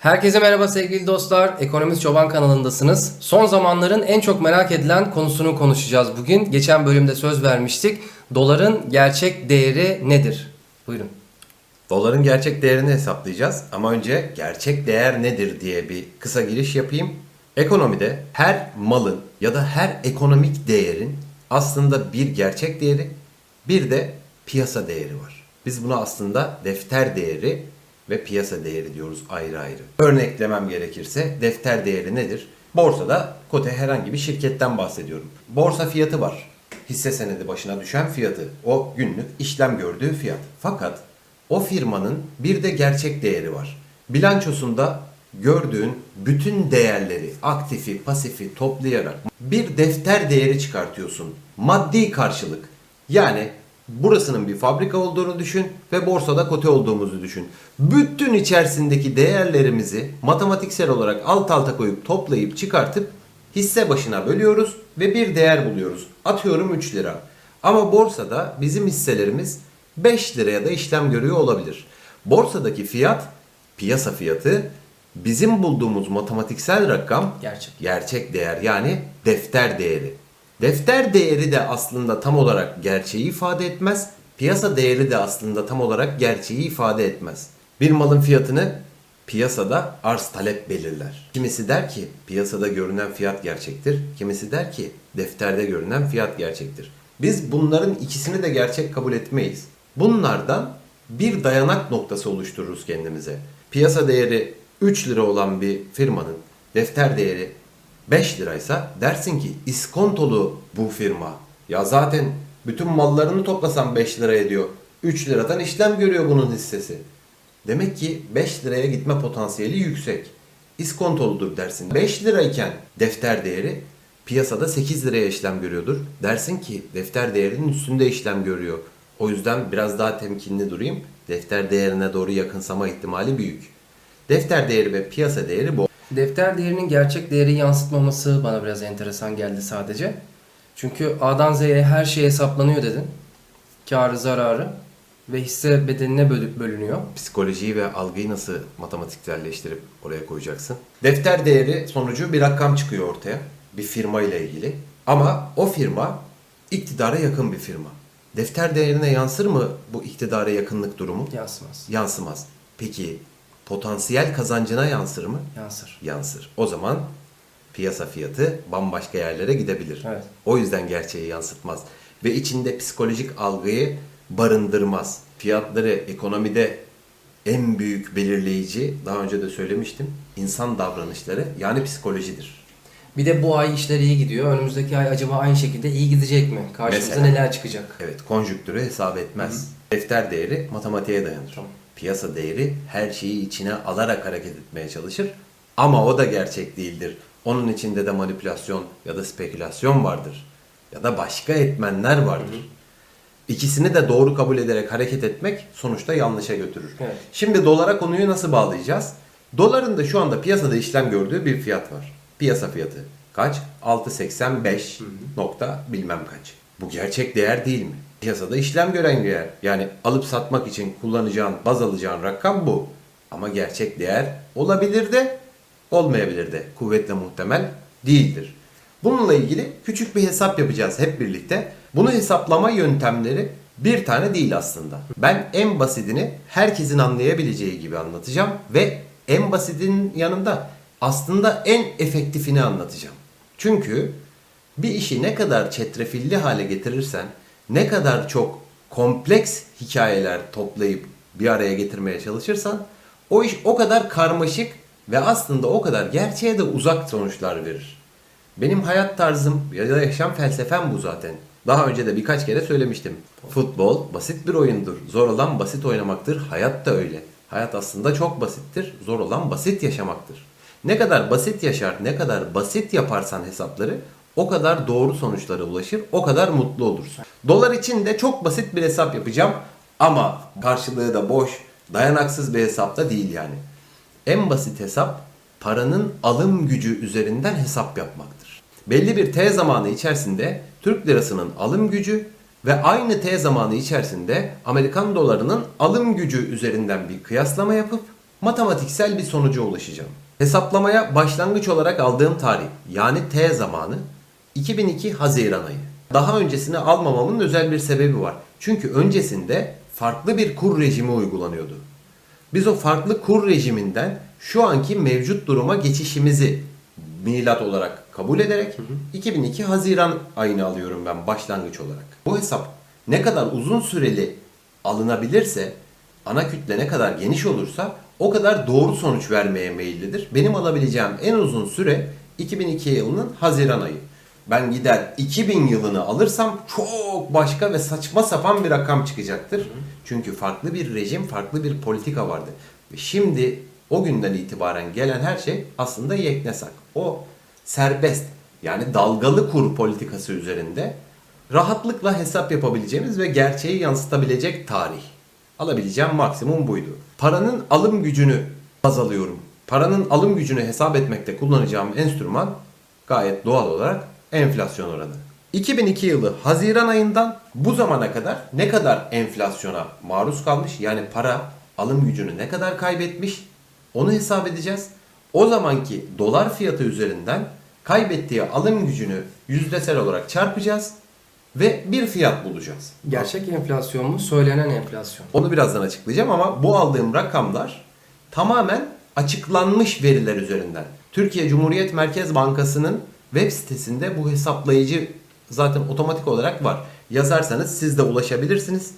Herkese merhaba sevgili dostlar. Ekonomist Çoban kanalındasınız. Son zamanların en çok merak edilen konusunu konuşacağız bugün. Geçen bölümde söz vermiştik. Doların gerçek değeri nedir? Buyurun. Doların gerçek değerini hesaplayacağız ama önce gerçek değer nedir diye bir kısa giriş yapayım. Ekonomide her malın ya da her ekonomik değerin aslında bir gerçek değeri, bir de piyasa değeri var. Biz buna aslında defter değeri ve piyasa değeri diyoruz ayrı ayrı. Örneklemem gerekirse defter değeri nedir? Borsada kote herhangi bir şirketten bahsediyorum. Borsa fiyatı var. Hisse senedi başına düşen fiyatı. O günlük işlem gördüğü fiyat. Fakat o firmanın bir de gerçek değeri var. Bilançosunda gördüğün bütün değerleri, aktifi, pasifi toplayarak bir defter değeri çıkartıyorsun. Maddi karşılık. Yani burasının bir fabrika olduğunu düşün ve borsada kote olduğumuzu düşün. Bütün içerisindeki değerlerimizi matematiksel olarak alt alta koyup toplayıp çıkartıp hisse başına bölüyoruz ve bir değer buluyoruz. Atıyorum 3 lira. Ama borsada bizim hisselerimiz 5 liraya da işlem görüyor olabilir. Borsadaki fiyat, piyasa fiyatı bizim bulduğumuz matematiksel rakam Gerçek. gerçek değer yani defter değeri. Defter değeri de aslında tam olarak gerçeği ifade etmez. Piyasa değeri de aslında tam olarak gerçeği ifade etmez. Bir malın fiyatını piyasada arz talep belirler. Kimisi der ki piyasada görünen fiyat gerçektir. Kimisi der ki defterde görünen fiyat gerçektir. Biz bunların ikisini de gerçek kabul etmeyiz. Bunlardan bir dayanak noktası oluştururuz kendimize. Piyasa değeri 3 lira olan bir firmanın defter değeri 5 liraysa dersin ki iskontolu bu firma. Ya zaten bütün mallarını toplasam 5 lira ediyor. 3 liradan işlem görüyor bunun hissesi. Demek ki 5 liraya gitme potansiyeli yüksek. İskontoludur dersin. 5 lirayken defter değeri piyasada 8 liraya işlem görüyordur. Dersin ki defter değerinin üstünde işlem görüyor. O yüzden biraz daha temkinli durayım. Defter değerine doğru yakınsama ihtimali büyük. Defter değeri ve piyasa değeri bu. Defter değerinin gerçek değeri yansıtmaması bana biraz enteresan geldi sadece. Çünkü A'dan Z'ye her şey hesaplanıyor dedin. Karı, zararı ve hisse bedenine bölü- bölünüyor. Psikolojiyi ve algıyı nasıl matematikselleştirip oraya koyacaksın? Defter değeri sonucu bir rakam çıkıyor ortaya. Bir firma ile ilgili. Ama o firma iktidara yakın bir firma. Defter değerine yansır mı bu iktidara yakınlık durumu? Yansımaz. Yansımaz. Peki potansiyel kazancına yansır mı? Yansır. Yansır. O zaman piyasa fiyatı bambaşka yerlere gidebilir. Evet. O yüzden gerçeği yansıtmaz. Ve içinde psikolojik algıyı barındırmaz. Fiyatları ekonomide en büyük belirleyici, daha önce de söylemiştim, insan davranışları yani psikolojidir. Bir de bu ay işler iyi gidiyor. Önümüzdeki ay acaba aynı şekilde iyi gidecek mi? Karşımıza Mesela. neler çıkacak? Evet, konjüktürü hesap etmez. Defter değeri matematiğe dayanır. Tamam. Piyasa değeri her şeyi içine alarak hareket etmeye çalışır. Ama o da gerçek değildir. Onun içinde de manipülasyon ya da spekülasyon vardır. Ya da başka etmenler vardır. İkisini de doğru kabul ederek hareket etmek sonuçta yanlışa götürür. Evet. Şimdi dolara konuyu nasıl bağlayacağız? Doların da şu anda piyasada işlem gördüğü bir fiyat var. Piyasa fiyatı kaç? 6.85 nokta bilmem kaç. Bu gerçek değer değil mi? Piyasada işlem gören değer. Yani alıp satmak için kullanacağın, baz alacağın rakam bu. Ama gerçek değer olabilir de olmayabilir de. Kuvvetle muhtemel değildir. Bununla ilgili küçük bir hesap yapacağız hep birlikte. Bunu hesaplama yöntemleri bir tane değil aslında. Ben en basitini herkesin anlayabileceği gibi anlatacağım ve en basitinin yanında aslında en efektifini anlatacağım. Çünkü bir işi ne kadar çetrefilli hale getirirsen, ne kadar çok kompleks hikayeler toplayıp bir araya getirmeye çalışırsan o iş o kadar karmaşık ve aslında o kadar gerçeğe de uzak sonuçlar verir. Benim hayat tarzım ya da yaşam felsefem bu zaten. Daha önce de birkaç kere söylemiştim. Futbol basit bir oyundur. Zor olan basit oynamaktır. Hayat da öyle. Hayat aslında çok basittir. Zor olan basit yaşamaktır. Ne kadar basit yaşar, ne kadar basit yaparsan hesapları o kadar doğru sonuçlara ulaşır, o kadar mutlu olursun. Dolar için de çok basit bir hesap yapacağım ama karşılığı da boş, dayanaksız bir hesap da değil yani. En basit hesap paranın alım gücü üzerinden hesap yapmaktır. Belli bir T zamanı içerisinde Türk lirasının alım gücü ve aynı T zamanı içerisinde Amerikan dolarının alım gücü üzerinden bir kıyaslama yapıp matematiksel bir sonuca ulaşacağım. Hesaplamaya başlangıç olarak aldığım tarih yani T zamanı 2002 Haziran ayı. Daha öncesini almamamın özel bir sebebi var. Çünkü öncesinde farklı bir kur rejimi uygulanıyordu. Biz o farklı kur rejiminden şu anki mevcut duruma geçişimizi milat olarak kabul ederek 2002 Haziran ayını alıyorum ben başlangıç olarak. Bu hesap ne kadar uzun süreli alınabilirse, ana kütle ne kadar geniş olursa o kadar doğru sonuç vermeye meyillidir. Benim alabileceğim en uzun süre 2002 yılının Haziran ayı. Ben gider 2000 yılını alırsam çok başka ve saçma sapan bir rakam çıkacaktır. Çünkü farklı bir rejim, farklı bir politika vardı. Ve şimdi o günden itibaren gelen her şey aslında yeknesak. O serbest yani dalgalı kur politikası üzerinde rahatlıkla hesap yapabileceğimiz ve gerçeği yansıtabilecek tarih. Alabileceğim maksimum buydu. Paranın alım gücünü baz alıyorum. Paranın alım gücünü hesap etmekte kullanacağım enstrüman gayet doğal olarak enflasyon oranı. 2002 yılı Haziran ayından bu zamana kadar ne kadar enflasyona maruz kalmış yani para alım gücünü ne kadar kaybetmiş onu hesap edeceğiz. O zamanki dolar fiyatı üzerinden kaybettiği alım gücünü yüzdesel olarak çarpacağız ve bir fiyat bulacağız. Gerçek enflasyon mu? Söylenen enflasyon. Onu birazdan açıklayacağım ama bu aldığım rakamlar tamamen açıklanmış veriler üzerinden. Türkiye Cumhuriyet Merkez Bankası'nın web sitesinde bu hesaplayıcı zaten otomatik olarak var. Yazarsanız siz de ulaşabilirsiniz.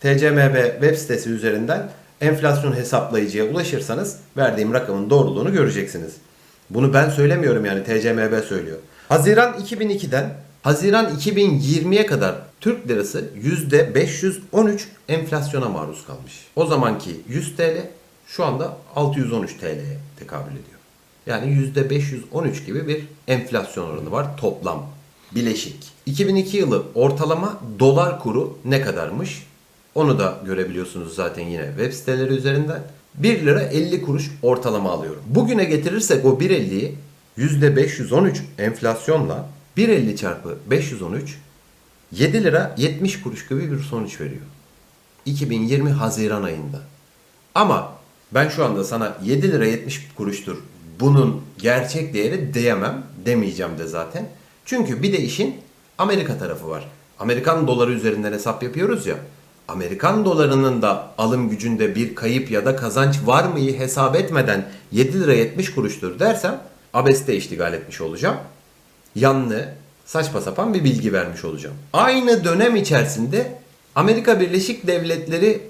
TCMB web sitesi üzerinden enflasyon hesaplayıcıya ulaşırsanız verdiğim rakamın doğruluğunu göreceksiniz. Bunu ben söylemiyorum yani TCMB söylüyor. Haziran 2002'den Haziran 2020'ye kadar Türk lirası %513 enflasyona maruz kalmış. O zamanki 100 TL şu anda 613 TL'ye tekabül ediyor. Yani %513 gibi bir enflasyon oranı var toplam. Bileşik. 2002 yılı ortalama dolar kuru ne kadarmış? Onu da görebiliyorsunuz zaten yine web siteleri üzerinden. 1 lira 50 kuruş ortalama alıyorum. Bugüne getirirsek o 1.50'yi %513 enflasyonla 1.50 çarpı 513 7 lira 70 kuruş gibi bir sonuç veriyor. 2020 Haziran ayında. Ama ben şu anda sana 7 lira 70 kuruştur bunun gerçek değeri diyemem. Demeyeceğim de zaten. Çünkü bir de işin Amerika tarafı var. Amerikan doları üzerinden hesap yapıyoruz ya. Amerikan dolarının da alım gücünde bir kayıp ya da kazanç var mıyı hesap etmeden 7 lira 70 kuruştur dersem abeste iştigal etmiş olacağım. Yanlı, saçma sapan bir bilgi vermiş olacağım. Aynı dönem içerisinde Amerika Birleşik Devletleri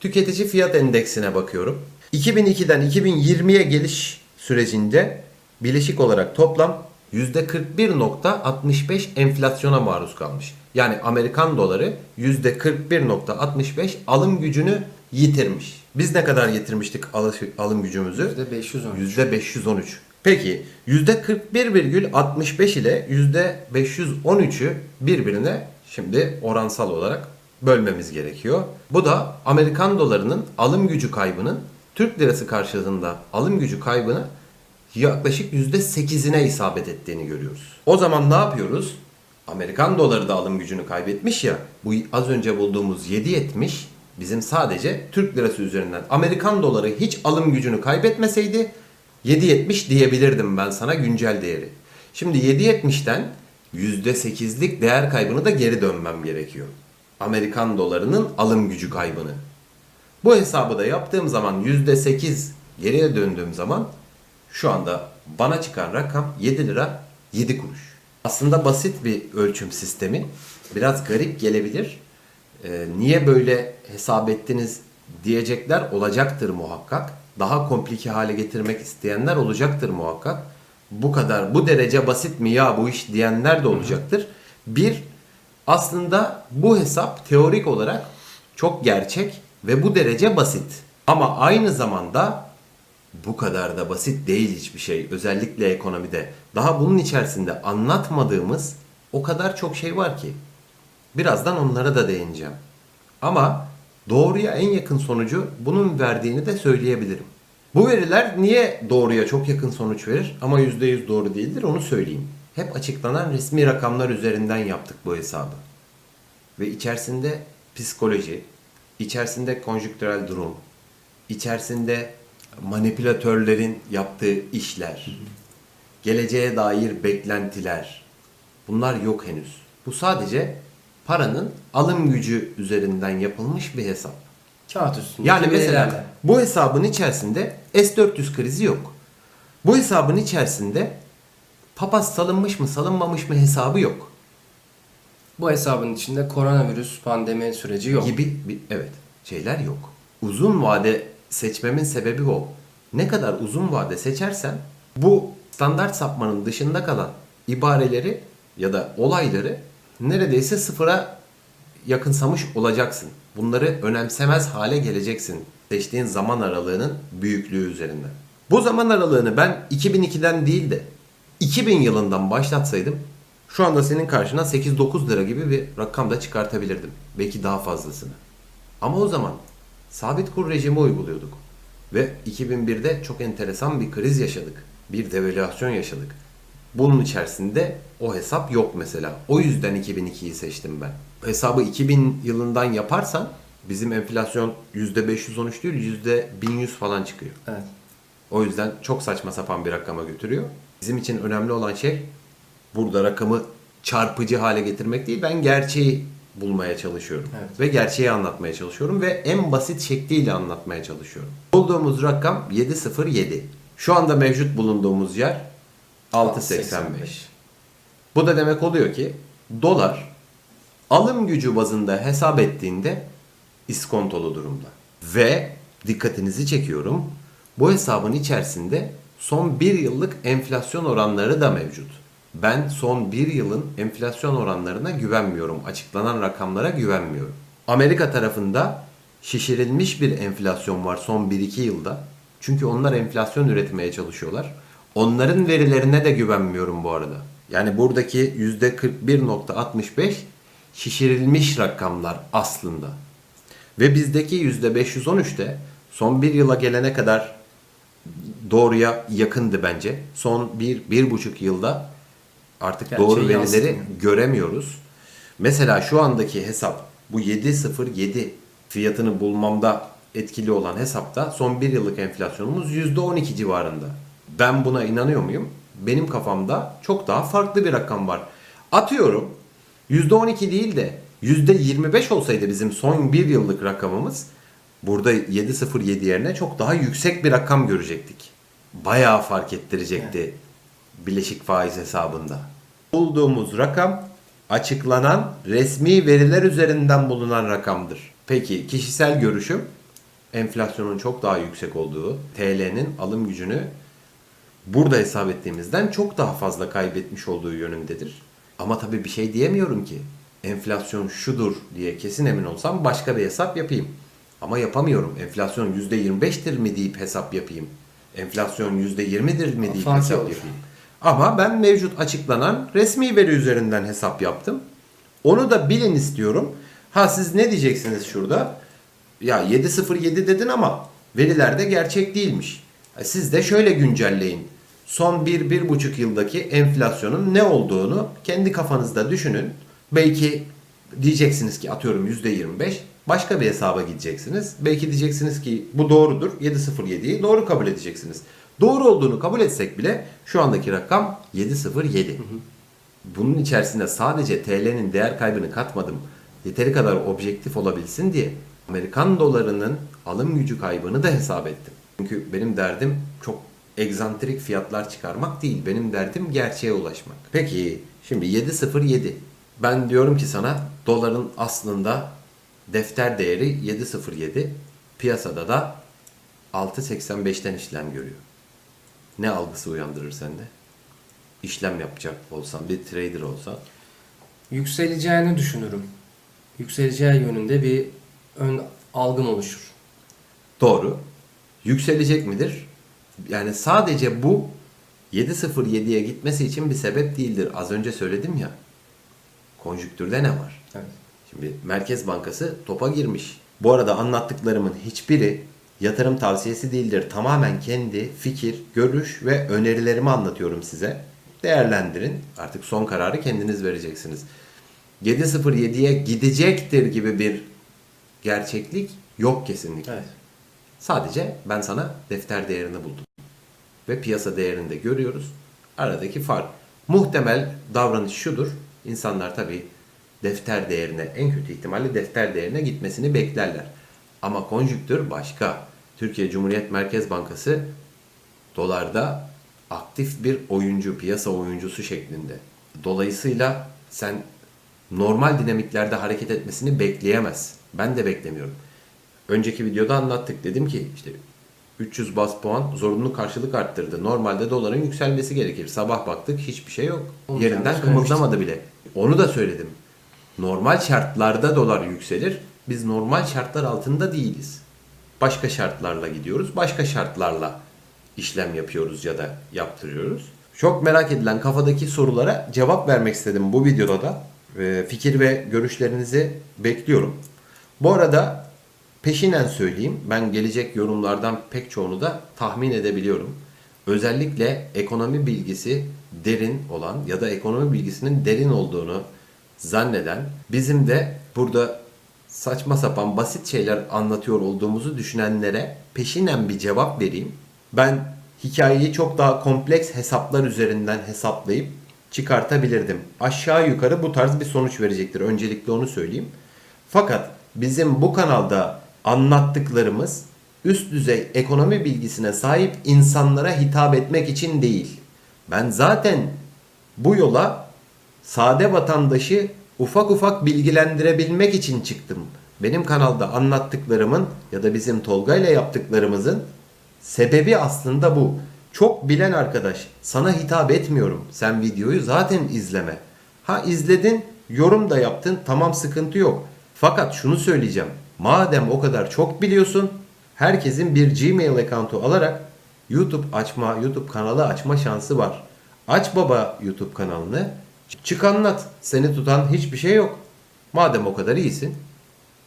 tüketici fiyat endeksine bakıyorum. 2002'den 2020'ye geliş sürecinde bileşik olarak toplam %41.65 enflasyona maruz kalmış. Yani Amerikan doları %41.65 alım gücünü yitirmiş. Biz ne kadar yitirmiştik alım gücümüzü? %513. %513. Peki %41,65 ile %513'ü birbirine şimdi oransal olarak bölmemiz gerekiyor. Bu da Amerikan dolarının alım gücü kaybının Türk lirası karşılığında alım gücü kaybını yaklaşık %8'ine isabet ettiğini görüyoruz. O zaman ne yapıyoruz? Amerikan doları da alım gücünü kaybetmiş ya. Bu az önce bulduğumuz 7.70 bizim sadece Türk lirası üzerinden. Amerikan doları hiç alım gücünü kaybetmeseydi 7.70 diyebilirdim ben sana güncel değeri. Şimdi 7.70'ten %8'lik değer kaybını da geri dönmem gerekiyor. Amerikan dolarının alım gücü kaybını. Bu hesabı da yaptığım zaman %8 geriye döndüğüm zaman şu anda bana çıkan rakam 7 lira 7 kuruş. Aslında basit bir ölçüm sistemi. Biraz garip gelebilir. Ee, niye böyle hesap ettiniz diyecekler olacaktır muhakkak. Daha komplike hale getirmek isteyenler olacaktır muhakkak. Bu kadar, bu derece basit mi ya bu iş diyenler de olacaktır. Bir, aslında bu hesap teorik olarak çok gerçek ve bu derece basit. Ama aynı zamanda bu kadar da basit değil hiçbir şey. Özellikle ekonomide. Daha bunun içerisinde anlatmadığımız o kadar çok şey var ki. Birazdan onlara da değineceğim. Ama doğruya en yakın sonucu bunun verdiğini de söyleyebilirim. Bu veriler niye doğruya çok yakın sonuç verir ama %100 doğru değildir onu söyleyeyim. Hep açıklanan resmi rakamlar üzerinden yaptık bu hesabı. Ve içerisinde psikoloji, içerisinde konjüktürel durum, içerisinde manipülatörlerin yaptığı işler, geleceğe dair beklentiler bunlar yok henüz. Bu sadece paranın alım gücü üzerinden yapılmış bir hesap. Kağıt üstünde. Yani mesela bu hesabın içerisinde S400 krizi yok. Bu hesabın içerisinde papaz salınmış mı salınmamış mı hesabı yok. Bu hesabın içinde koronavirüs pandemi süreci yok. Gibi bir, evet şeyler yok. Uzun vade seçmemin sebebi o. Ne kadar uzun vade seçersen bu standart sapmanın dışında kalan ibareleri ya da olayları neredeyse sıfıra yakınsamış olacaksın. Bunları önemsemez hale geleceksin. Seçtiğin zaman aralığının büyüklüğü üzerinden. Bu zaman aralığını ben 2002'den değil de 2000 yılından başlatsaydım şu anda senin karşına 8-9 lira gibi bir rakam da çıkartabilirdim. Belki daha fazlasını. Ama o zaman sabit kur rejimi uyguluyorduk. Ve 2001'de çok enteresan bir kriz yaşadık. Bir devalüasyon yaşadık. Bunun içerisinde o hesap yok mesela. O yüzden 2002'yi seçtim ben. Hesabı 2000 yılından yaparsan bizim enflasyon %513 değil %1100 falan çıkıyor. Evet. O yüzden çok saçma sapan bir rakama götürüyor. Bizim için önemli olan şey burada rakamı çarpıcı hale getirmek değil. Ben gerçeği bulmaya çalışıyorum. Evet. Ve gerçeği anlatmaya çalışıyorum ve en basit şekliyle anlatmaya çalışıyorum. Bulduğumuz rakam 707. Şu anda mevcut bulunduğumuz yer 6.85. Bu da demek oluyor ki dolar alım gücü bazında hesap ettiğinde iskontolu durumda. Ve dikkatinizi çekiyorum. Bu hesabın içerisinde son bir yıllık enflasyon oranları da mevcut. Ben son bir yılın enflasyon oranlarına güvenmiyorum. Açıklanan rakamlara güvenmiyorum. Amerika tarafında şişirilmiş bir enflasyon var son 1-2 yılda. Çünkü onlar enflasyon üretmeye çalışıyorlar. Onların verilerine de güvenmiyorum bu arada. Yani buradaki %41.65 şişirilmiş rakamlar aslında. Ve bizdeki %513'te son bir yıla gelene kadar doğruya yakındı bence. Son bir, bir buçuk yılda artık Gerçeği doğru verileri yansıtmıyor. göremiyoruz. Mesela şu andaki hesap bu 707 fiyatını bulmamda etkili olan hesapta son bir yıllık enflasyonumuz %12 civarında. Ben buna inanıyor muyum? Benim kafamda çok daha farklı bir rakam var. Atıyorum %12 değil de %25 olsaydı bizim son bir yıllık rakamımız burada 707 yerine çok daha yüksek bir rakam görecektik. Bayağı fark ettirecekti bileşik faiz hesabında. Bulduğumuz rakam açıklanan resmi veriler üzerinden bulunan rakamdır. Peki kişisel görüşüm enflasyonun çok daha yüksek olduğu, TL'nin alım gücünü burada hesap ettiğimizden çok daha fazla kaybetmiş olduğu yönündedir. Ama tabii bir şey diyemiyorum ki. Enflasyon şudur diye kesin emin olsam başka bir hesap yapayım. Ama yapamıyorum. Enflasyon %25'tir mi deyip hesap yapayım. Enflasyon %20'dir mi deyip Farklı hesap olur. yapayım. Ama ben mevcut açıklanan resmi veri üzerinden hesap yaptım. Onu da bilin istiyorum. Ha siz ne diyeceksiniz şurada? Ya 707 dedin ama verilerde gerçek değilmiş. E, Siz de şöyle güncelleyin. Son 1-1,5 yıldaki enflasyonun ne olduğunu kendi kafanızda düşünün. Belki diyeceksiniz ki atıyorum %25 başka bir hesaba gideceksiniz. Belki diyeceksiniz ki bu doğrudur 707'yi doğru kabul edeceksiniz. Doğru olduğunu kabul etsek bile şu andaki rakam 707. Bunun içerisinde sadece TL'nin değer kaybını katmadım. Yeteri kadar objektif olabilsin diye Amerikan dolarının alım gücü kaybını da hesap ettim. Çünkü benim derdim çok egzantrik fiyatlar çıkarmak değil. Benim derdim gerçeğe ulaşmak. Peki şimdi 707. Ben diyorum ki sana doların aslında defter değeri 707. Piyasada da 6.85'ten işlem görüyor. Ne algısı uyandırır sende? İşlem yapacak olsan, bir trader olsan Yükseleceğini düşünürüm. Yükseleceği yönünde bir ön algım oluşur. Doğru. Yükselecek midir? Yani sadece bu 7.07'ye gitmesi için bir sebep değildir. Az önce söyledim ya. Konjüktürde ne var? Evet. Şimdi Merkez Bankası topa girmiş. Bu arada anlattıklarımın hiçbiri yatırım tavsiyesi değildir. Tamamen kendi fikir, görüş ve önerilerimi anlatıyorum size. Değerlendirin. Artık son kararı kendiniz vereceksiniz. 7.07'ye gidecektir gibi bir gerçeklik yok kesinlikle. Evet. Sadece ben sana defter değerini buldum. Ve piyasa değerini de görüyoruz. Aradaki fark. Muhtemel davranış şudur. İnsanlar tabii defter değerine en kötü ihtimalle defter değerine gitmesini beklerler. Ama konjüktür başka. Türkiye Cumhuriyet Merkez Bankası dolarda aktif bir oyuncu, piyasa oyuncusu şeklinde. Dolayısıyla sen normal dinamiklerde hareket etmesini bekleyemez. Ben de beklemiyorum. Önceki videoda anlattık. Dedim ki işte 300 bas puan zorunlu karşılık arttırdı. Normalde doların yükselmesi gerekir. Sabah baktık hiçbir şey yok. Olacağını Yerinden kımıldamadı bile. Onu da söyledim. Normal şartlarda dolar yükselir. Biz normal şartlar altında değiliz. Başka şartlarla gidiyoruz. Başka şartlarla işlem yapıyoruz ya da yaptırıyoruz. Çok merak edilen kafadaki sorulara cevap vermek istedim bu videoda da. Ee, Fikir ve görüşlerinizi bekliyorum. Bu arada peşinen söyleyeyim. Ben gelecek yorumlardan pek çoğunu da tahmin edebiliyorum. Özellikle ekonomi bilgisi derin olan ya da ekonomi bilgisinin derin olduğunu zanneden bizim de burada saçma sapan basit şeyler anlatıyor olduğumuzu düşünenlere peşinen bir cevap vereyim. Ben hikayeyi çok daha kompleks hesaplar üzerinden hesaplayıp çıkartabilirdim. Aşağı yukarı bu tarz bir sonuç verecektir. Öncelikle onu söyleyeyim. Fakat bizim bu kanalda anlattıklarımız üst düzey ekonomi bilgisine sahip insanlara hitap etmek için değil. Ben zaten bu yola sade vatandaşı ufak ufak bilgilendirebilmek için çıktım. Benim kanalda anlattıklarımın ya da bizim Tolga ile yaptıklarımızın sebebi aslında bu. Çok bilen arkadaş sana hitap etmiyorum. Sen videoyu zaten izleme. Ha izledin, yorum da yaptın. Tamam sıkıntı yok. Fakat şunu söyleyeceğim. Madem o kadar çok biliyorsun, herkesin bir Gmail account'u alarak YouTube açma, YouTube kanalı açma şansı var. Aç baba YouTube kanalını. Çık anlat. Seni tutan hiçbir şey yok. Madem o kadar iyisin,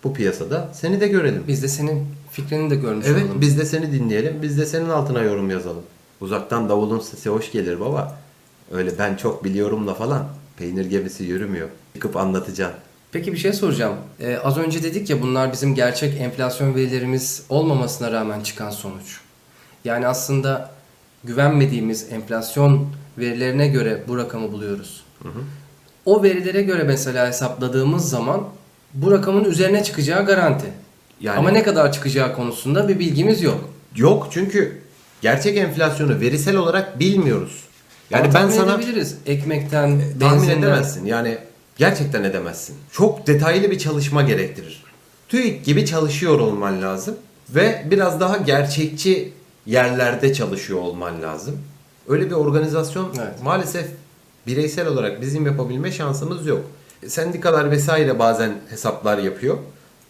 bu piyasada seni de görelim. Biz de senin fikrini de görmüş Evet olalım. biz de seni dinleyelim. Biz de senin altına yorum yazalım. Uzaktan davulun sesi hoş gelir baba. Öyle ben çok biliyorumla falan. Peynir gemisi yürümüyor. Çıkıp anlatacaksın. Peki bir şey soracağım. Ee, az önce dedik ya bunlar bizim gerçek enflasyon verilerimiz olmamasına rağmen çıkan sonuç. Yani aslında güvenmediğimiz enflasyon verilerine göre bu rakamı buluyoruz. O verilere göre mesela hesapladığımız zaman bu rakamın üzerine çıkacağı garanti. Yani- Ama ne kadar çıkacağı konusunda bir bilgimiz yok. Yok çünkü gerçek enflasyonu verisel olarak bilmiyoruz. Yani Ama ben tahmin sana edebiliriz. Ekmekten, tahmin benzinden. edemezsin. Yani gerçekten edemezsin. Çok detaylı bir çalışma gerektirir. TÜİK gibi çalışıyor olman lazım ve biraz daha gerçekçi yerlerde çalışıyor olman lazım. Öyle bir organizasyon Evet. maalesef bireysel olarak bizim yapabilme şansımız yok. Sendikalar vesaire bazen hesaplar yapıyor.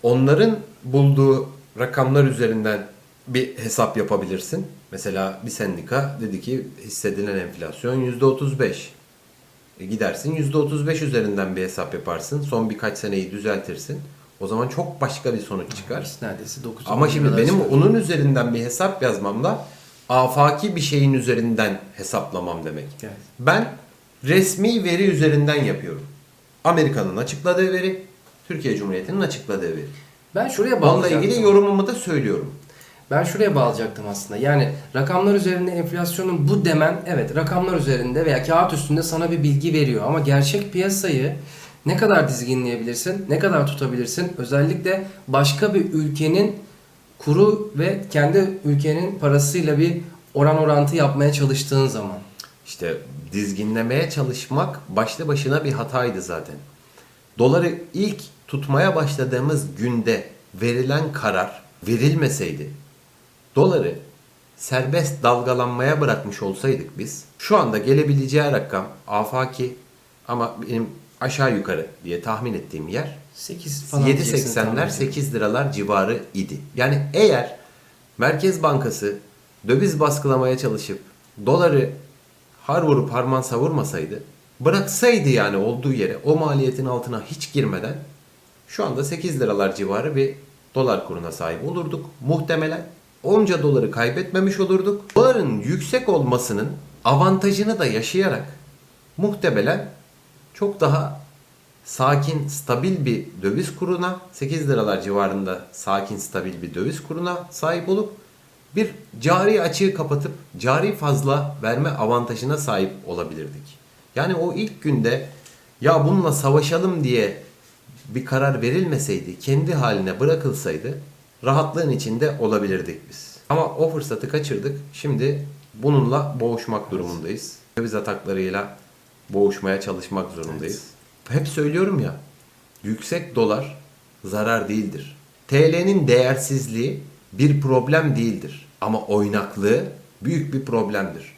Onların bulduğu rakamlar üzerinden bir hesap yapabilirsin. Mesela bir sendika dedi ki hissedilen enflasyon %35. E gidersin %35 üzerinden bir hesap yaparsın. Son birkaç seneyi düzeltirsin. O zaman çok başka bir sonuç çıkar. Neredeyse 9 Ama şimdi benim onun üzerinden bir hesap yazmamla afaki bir şeyin üzerinden hesaplamam demek. Evet. Ben resmi veri üzerinden yapıyorum. Amerika'nın açıkladığı veri, Türkiye Cumhuriyeti'nin açıkladığı veri. Ben şuraya Onunla bağlayacaktım. ilgili yorumumu da söylüyorum. Ben şuraya bağlayacaktım aslında. Yani rakamlar üzerinde enflasyonun bu demen evet rakamlar üzerinde veya kağıt üstünde sana bir bilgi veriyor ama gerçek piyasayı ne kadar dizginleyebilirsin, ne kadar tutabilirsin? Özellikle başka bir ülkenin kuru ve kendi ülkenin parasıyla bir oran orantı yapmaya çalıştığın zaman. İşte dizginlemeye çalışmak başlı başına bir hataydı zaten. Doları ilk tutmaya başladığımız günde verilen karar verilmeseydi, doları serbest dalgalanmaya bırakmış olsaydık biz, şu anda gelebileceği rakam afaki ama benim aşağı yukarı diye tahmin ettiğim yer 8 falan diyeceksin 7.80'ler tahmin 8 liralar civarı idi. Yani eğer Merkez Bankası döviz baskılamaya çalışıp doları har vurup harman savurmasaydı bıraksaydı yani olduğu yere o maliyetin altına hiç girmeden şu anda 8 liralar civarı bir dolar kuruna sahip olurduk. Muhtemelen onca doları kaybetmemiş olurduk. Doların yüksek olmasının avantajını da yaşayarak muhtemelen çok daha sakin, stabil bir döviz kuruna, 8 liralar civarında sakin, stabil bir döviz kuruna sahip olup bir cari açığı kapatıp cari fazla verme avantajına sahip olabilirdik. Yani o ilk günde ya bununla savaşalım diye bir karar verilmeseydi, kendi haline bırakılsaydı rahatlığın içinde olabilirdik biz. Ama o fırsatı kaçırdık. Şimdi bununla boğuşmak durumundayız. Döviz ataklarıyla boğuşmaya çalışmak zorundayız. Hep söylüyorum ya, yüksek dolar zarar değildir. TL'nin değersizliği bir problem değildir. Ama oynaklığı büyük bir problemdir.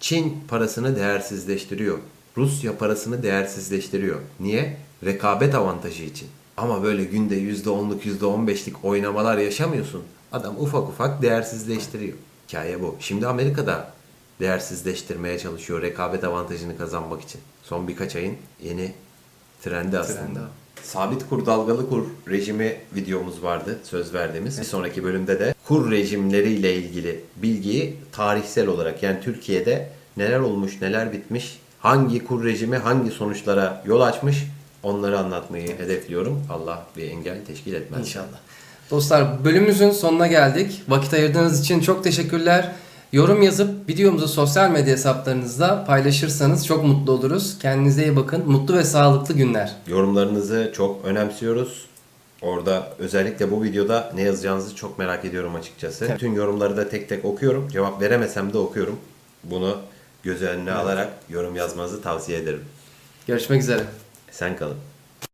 Çin parasını değersizleştiriyor. Rusya parasını değersizleştiriyor. Niye? Rekabet avantajı için. Ama böyle günde %10'luk %15'lik oynamalar yaşamıyorsun. Adam ufak ufak değersizleştiriyor. Hikaye bu. Şimdi Amerika'da değersizleştirmeye çalışıyor rekabet avantajını kazanmak için. Son birkaç ayın yeni trendi aslında. Trendi. Sabit kur dalgalı kur rejimi videomuz vardı söz verdiğimiz. Bir sonraki bölümde de kur rejimleriyle ilgili bilgiyi tarihsel olarak yani Türkiye'de neler olmuş neler bitmiş hangi kur rejimi hangi sonuçlara yol açmış onları anlatmayı hedefliyorum. Allah bir engel teşkil etmez. İnşallah. Dostlar bölümümüzün sonuna geldik. Vakit ayırdığınız için çok teşekkürler. Yorum yazıp videomuzu sosyal medya hesaplarınızda paylaşırsanız çok mutlu oluruz. Kendinize iyi bakın. Mutlu ve sağlıklı günler. Yorumlarınızı çok önemsiyoruz. Orada özellikle bu videoda ne yazacağınızı çok merak ediyorum açıkçası. Evet. Bütün yorumları da tek tek okuyorum. Cevap veremesem de okuyorum. Bunu göz önüne alarak yorum yazmanızı tavsiye ederim. Görüşmek üzere. Sen kalın.